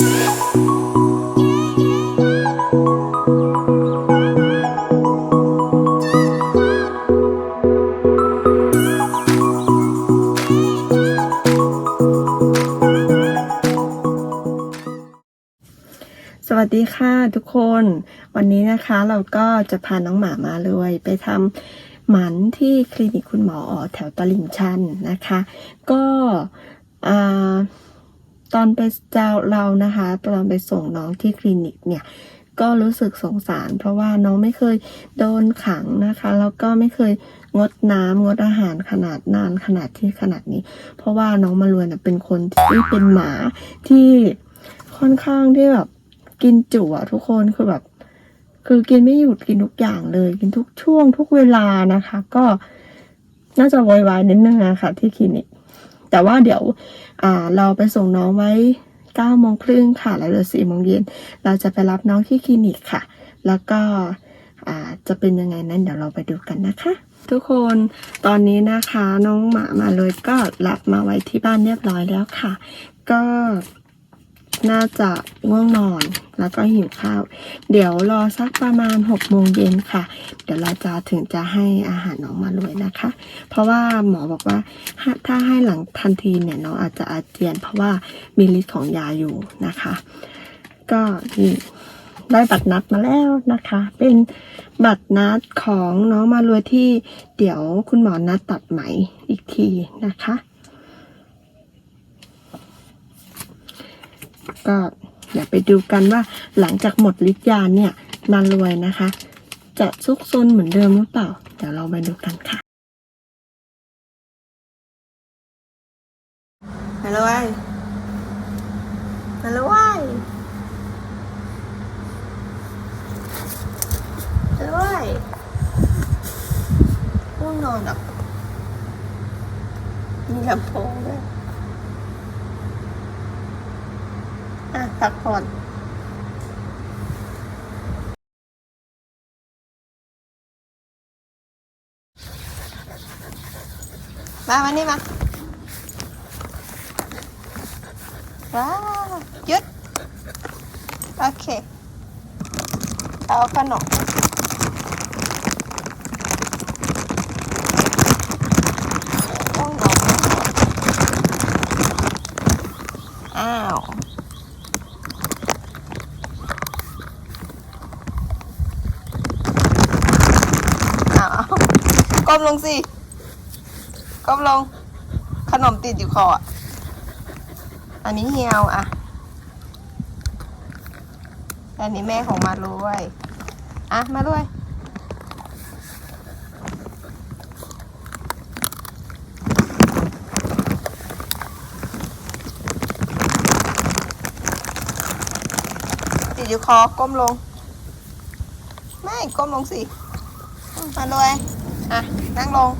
สวัสดีค่ะทุกคนวันนี้นะคะเราก็จะพาน้องหมามาเลย ไปทำหมันที่คลินิกคุณหมอแถวตลิ่งชันนะคะ ก็อ่า ตอนไปเจ้าเรานะคะ ตอนไปส่งน้องที่คลินิกเนี่ยก็รู้สึกสงสาร เพราะว่าน้องไม่เคยโดนขังนะคะ แล้วก็ไม่เคยงดน้ำงดอาหารขนาดนานขนาดที่ขนาดนี้ เพราะว่าน้องมารวยเน่ยเป็นคนที่เป็นหมาที่ค่อนข้างที่แบบกินจุอะทุกคนคือแบบ คือกินไม่หยุดกินทุกอย่างเลย กินทุกช่วงทุกเวลานะคะ ก็น่าจะโวยวายนิดนึงอะค่ะที่คลินิก แต่ว่าเดี๋ยวเราไปส่งน้องไว้เก้าโมงครึ่งค่ะ แล้วเดี๋ยวสี่โมงเย็นเราจะไปรับน้องที่คลินิกค่ะ แล้วก็จะเป็นยังไงนั้นเดี๋ยวเราไปดูกันนะคะ ทุกคนตอนนี้นะคะน้องหมามาเลยก็รับมาไว้ที่บ้านเรียบร้อยแล้วค่ะ ก็ น่าจะง่วงนอนแล้วก็หิวข้าว เดี๋ยวรอสักประมาณหกโมงเย็นค่ะ เดี๋ยวเราจะถึงจะให้อาหารน้องมาเลยนะคะ เพราะว่าหมอบอกว่าถ้าถ้าให้หลังทันทีเนี่ยน้องอาจจะอาเจียน เพราะว่ามีฤทธิ์ของยาอยู่นะคะ ก็นี่ได้บัตรนัดมาแล้วนะคะ เป็นบัตรนัดของน้องมารวยที่เดี๋ยวคุณหมอนัดตัดไหมอีกทีนะคะ ก็เดี๋ยวไปดูกันว่าหลังจากหมดฤทธิ์ยาเนี่ยมารวยนะคะ จะซุกซนเหมือนเดิมหรือเปล่า เดี๋ยวเราไปดูกันค่ะมารวยมารวยมารวยง่วงนอนอะมีลำโพงด้วย อะ พักผ่อนมามานี่มาว้าวหยุด โอเค เอาขนมโอ้ยหนมอ้าว อ้าว ก้มลงสิ ก้มลง ขนมติดอยู่คออะ อันนี้เฮียวอะ อันนี้แม่ของมาลุยอะ มาลุยติดอยู่คอก้มลง ไม่ ก้มลงสิ มาเลย อะ นั่งลง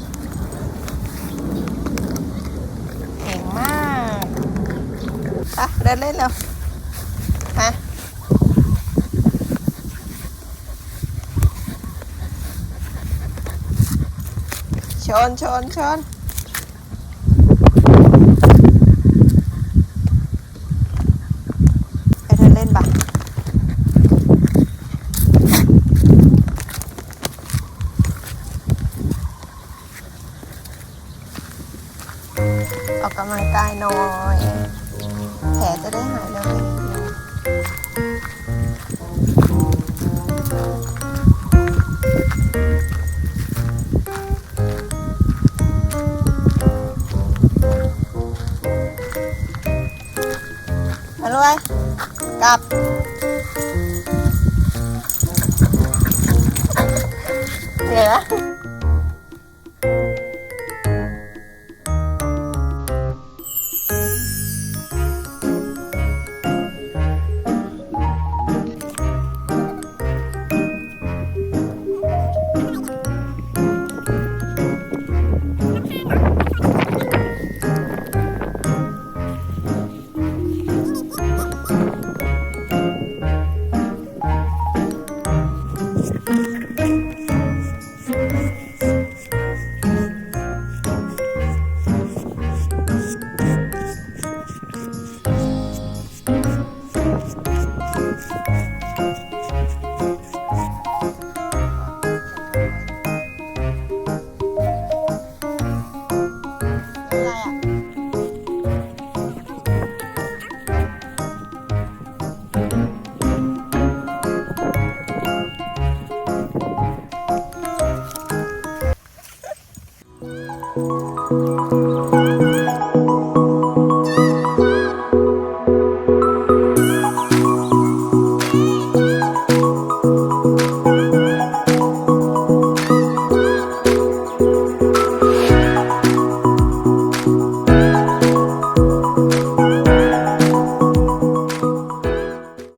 เก่งมากอะเดินเล่นเร็วฮะชนชนชนไปเดินเล่นปะออกกำลัง กายหน่อย แผลจะได้หายเร็วๆมาเลยกลับเหนื่อ ยไหมะ